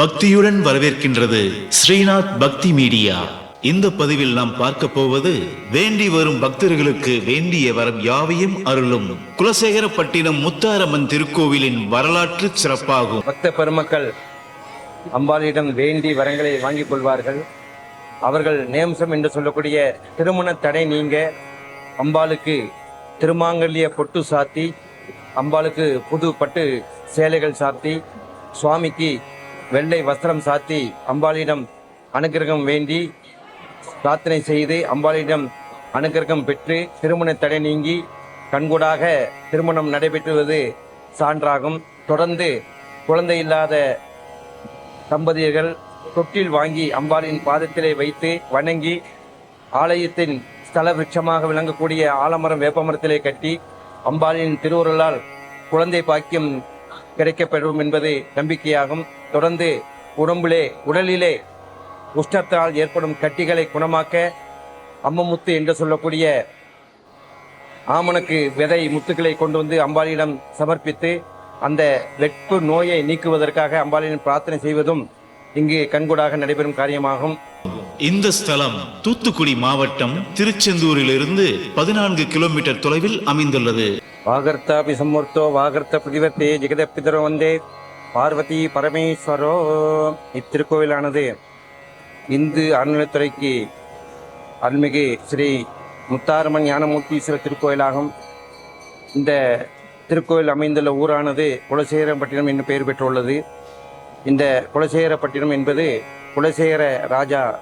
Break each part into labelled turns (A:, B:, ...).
A: பக்தியுடன் வரவேற்கின்றது ஸ்ரீநாத் பக்தி மீடியா. இந்த பதிவில் நாம் பார்க்க போவது வேண்டி வரும் பக்தர்களுக்கு வேண்டிய வரம் யாவையும் அருளும். குலசேகரப்பட்டினம் முத்தாரம்மன் திருக்கோவிலின் வரலாற்று சிறப்பாகும்.
B: பக்த பெருமக்கள் அம்பாளிடம் வேண்டி வரங்களை வாங்கிக் கொள்வார்கள். அவர்கள் நேம்சம் என்று சொல்லக்கூடிய திருமண தடை நீங்க அம்பாளுக்கு திருமாங்கல்ய பொட்டு சாத்தி அம்பாளுக்கு புது பட்டு சேலைகள் சாத்தி சுவாமிக்கு வெள்ளை வஸ்திரம் சாத்தி அம்பாளிடம் அனுக்கிரகம் வேண்டி பிரார்த்தனை செய்து அம்பாளிடம் அனுக்கிரகம் பெற்று திருமண தடை நீங்கி கண்கூடாக திருமணம் நடைபெற்றுவது சான்றாகும். தொடர்ந்து குழந்தை இல்லாத தம்பதியர்கள் தொட்டில் வாங்கி அம்பாளின் பாதத்திலே வைத்து வணங்கி ஆலயத்தின் ஸ்தல விருட்சமாக விளங்கக்கூடிய ஆலமரம் வேப்பமரத்திலே கட்டி அம்பாளின் திருவுருளால் குழந்தை பாக்கியம் கிடைக்கப்பெறும் என்பது நம்பிக்கையாகும். தொடர்ந்து உடம்பிலே உடலிலே உஷ்ணத்தால் ஏற்படும் கட்டிகளை குணமாக்க அம்மமுத்து என்று சொல்லக்கூடிய ஆமணக்கு விதை முத்துக்களை கொண்டு வந்து அம்பாளியிடம் சமர்ப்பித்து அந்த வெட்பு நோயை நீக்குவதற்காக அம்பாளியின் பிரார்த்தனை செய்வதும் இங்கு கண்கூடாக நடைபெறும் காரியமாகும்.
A: இந்த ஸ்தலம் தூத்துக்குடி மாவட்டம் திருச்செந்தூரிலிருந்து பதினான்கு கிலோமீட்டர் தொலைவில் அமைந்துள்ளது.
B: வாகர்த்தாபி சம்மூர்த்தோ வாகர்த்த பிரதிவர்த்தே ஜெகதப்பிதரோ வந்தே. பார்வதி பரமேஸ்வரோ இத்திருக்கோவிலானது இந்து அறநிலைத்துறைக்கு அருள்மிகு ஸ்ரீ முத்தாரம்மன் ஞானமூர்த்தீஸ்வரர் திருக்கோயிலாகும். இந்த திருக்கோயில் அமைந்துள்ள ஊரானது குலசேகரப்பட்டினம் என்று பெயர் பெற்றுள்ளது. இந்த குலசேகரப்பட்டினம் என்பது குலசேகர ராஜா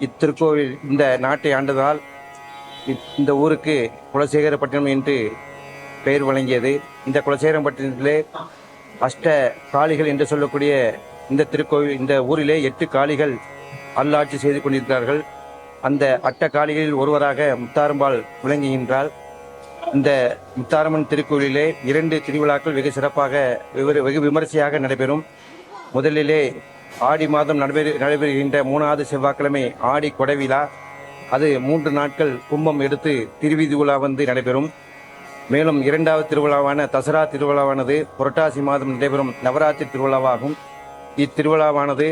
B: இத்திருக்கோவில் இந்த நாட்டை ஆண்டதால் இ- இந்த ஊருக்கு குலசேகரப்பட்டினம் என்று பெயர் வழங்கியது. இந்த குலசேகரப்பட்டினத்திலே அஷ்ட காளிகள் என்று சொல்லக்கூடிய இந்த திருக்கோவில் இந்த ஊரிலே எட்டு காளிகள் அல்லாட்சி செய்து கொண்டிருக்கிறார்கள். அந்த அட்ட காளிகளில் ஒருவராக முத்தாரம்பாள் விளங்குகின்றாள். இந்த முத்தாரம்மன் திருக்கோவிலிலே இரண்டு திருவிழாக்கள் வெகு சிறப்பாக வெகு- வெகு விமரிசையாக நடைபெறும். முதலிலே ஆடி மாதம் நடைபெறு நடைபெறுகின்ற மூணாவது செவ்வாய்க்கிழமை ஆடி கொடைவிழா அது மூன்று நாட்கள் கும்பம் எடுத்து திருவிதி உலா வந்து நடைபெறும். மேலும் இரண்டாவது திருவிழாவான தசரா திருவிழாவானது புரட்டாசி மாதம் நடைபெறும் நவராத்திரி திருவிழாவாகும். இத்திருவிழாவானது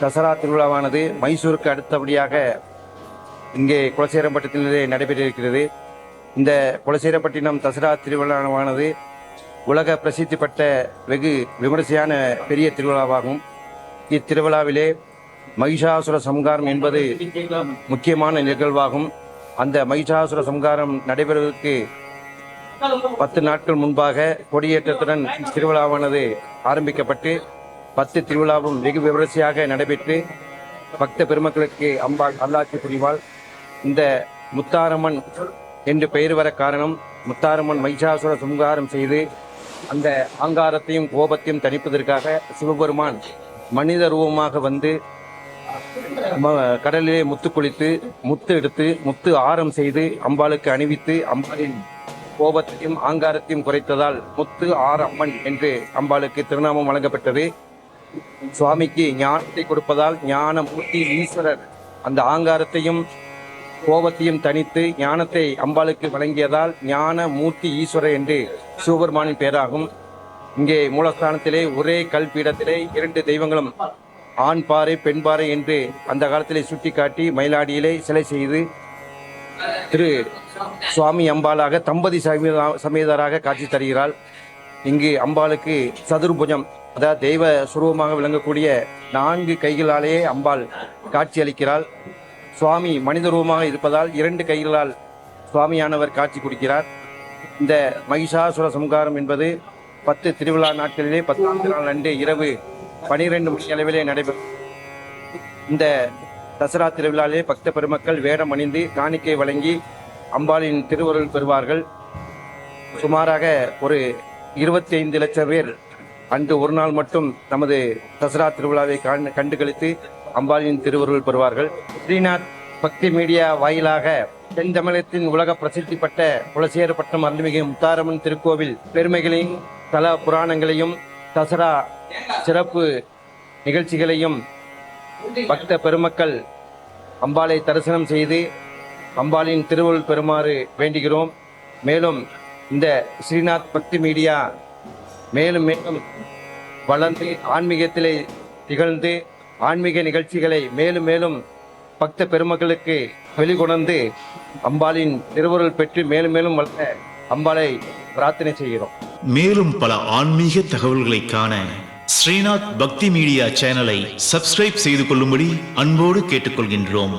B: தசரா திருவிழாவானது மைசூருக்கு அடுத்தபடியாக இங்கே குலசேரப்பட்டினத்திலே நடைபெற்றிருக்கிறது. இந்த குலசேரப்பட்டினம் தசரா திருவிழாவானது உலக பிரசித்தி பெற்ற வெகு விமரிசையான பெரிய திருவிழாவாகும். இத்திருவிழாவிலே மகிஷாசுர சம்காரம் என்பது முக்கியமான நிகழ்வாகும். அந்த மகிஷாசுர சம்காரம் நடைபெறுவதற்கு பத்து நாட்கள் முன்பாக கொடியேற்றத்துடன் திருவிழாவானது ஆரம்பிக்கப்பட்டு பத்து திருவிழாவும் வெகு விமரிசையாக நடைபெற்று பக்த பெருமக்களுக்கு அம்பாள் அல்லாட்சி புரிவாள். இந்த முத்தாரம்மன் என்று பெயர் வர காரணம் முத்தாரம்மன் மகிஷாசுர சுங்காரம் செய்து அந்த ஆங்காரத்தையும் கோபத்தையும் தணிப்பதற்காக சிவபெருமான் மனித ரூபமாக வந்து ம- கடலிலே முத்து குளித்து முத்து எடுத்து முத்து ஆரம் செய்து அம்பாளுக்கு அணிவித்து அம்பாளின் கோபத்தையும் ஆங்காரத்தையும் குறைத்ததால் முத்து ஆர் அம்மன் என்று அம்பாளுக்கு திருநாமம் வழங்கப்பட்டது. சுவாமிக்கு ஞானத்தை கொடுப்பதால் ஞான மூர்த்தி ஈஸ்வரர் அந்த ஆங்காரத்தையும் கோபத்தையும் தனித்து ஞானத்தை அம்பாளுக்கு வழங்கியதால் ஞான மூர்த்தி ஈஸ்வரர் என்று சிவபெருமானின் பெயராகும். இங்கே மூலஸ்தானத்திலே ஒரே கல் பீடத்திலே இரண்டு தெய்வங்களும் ஆண் பாறை பெண் பாறை என்று அந்த காலத்திலே சுட்டிக்காட்டி மயிலாடியிலே சிலை செய்து திரு சுவாமி அம்பாளாக தம்பதி சமேதராக காட்சி தருகிறாள். இங்கு அம்பாளுக்கு சதுர்புஜம் அதாவது தெய்வ சுரூபமாக விளங்கக்கூடிய நான்கு கைகளாலேயே அம்பாள் காட்சி அளிக்கிறாள். சுவாமி மனித ரூபமாக இருப்பதால் இரண்டு கைகளால் சுவாமியானவர் காட்சி கொடுக்கிறார். இந்த மகிஷாசுர சம்காரம் என்பது பத்து திருவிழா நாட்களிலே பத்தாம் நாள் அன்று இரவு பனிரெண்டு மணி அளவிலே நடைபெறும். இந்த தசரா திருவிழாவிலே பக்த பெருமக்கள் வேடம் அணிந்து காணிக்கை வழங்கி அம்பாளின் திருவருள் பெறுவார்கள். சுமாராக ஒரு இருபத்தி ஐந்து லட்சம் பேர். அன்று ஒரு நாள் மட்டும் நமது தசரா திருவிழாவை கண்டு கழித்து அம்பாளின் திருவருள் பெறுவார்கள். ஸ்ரீநாத் பக்தி மீடியா வாயிலாக தென் தமிழகத்தின் உலக பிரசித்தி பெற்ற குலசேரப்பட்டம் அருள்மிகு முத்தாரம்மன் திருக்கோவில் பெருமைகளையும் தல புராணங்களையும் தசரா சிறப்பு நிகழ்ச்சிகளையும் பக்த பெருமக்கள் அம்பாளை தரிசனம் செய்து அம்பாளின் திருவருள் பெறுமாறு வேண்டுகிறோம். மேலும் இந்த ஸ்ரீநாத் பக்தி மீடியா மேலும் மேலும் வளர்ந்து ஆன்மீகத்திலே திகழ்ந்து ஆன்மீக நிகழ்ச்சிகளை மேலும் மேலும் பக்த பெருமக்களுக்கு வெளிக்கொணர்ந்து அம்பாளின் திருவருள் பெற்று மேலும் மேலும் வளர அம்பாளை பிரார்த்தனை செய்கிறோம்.
A: மேலும் பல ஆன்மீக தகவல்களை காண ஸ்ரீநாத் பக்தி மீடியா சேனலை சப்ஸ்கிரைப் செய்து கொள்ளும்படி அன்போடு கேட்டுக்கொள்கின்றோம்.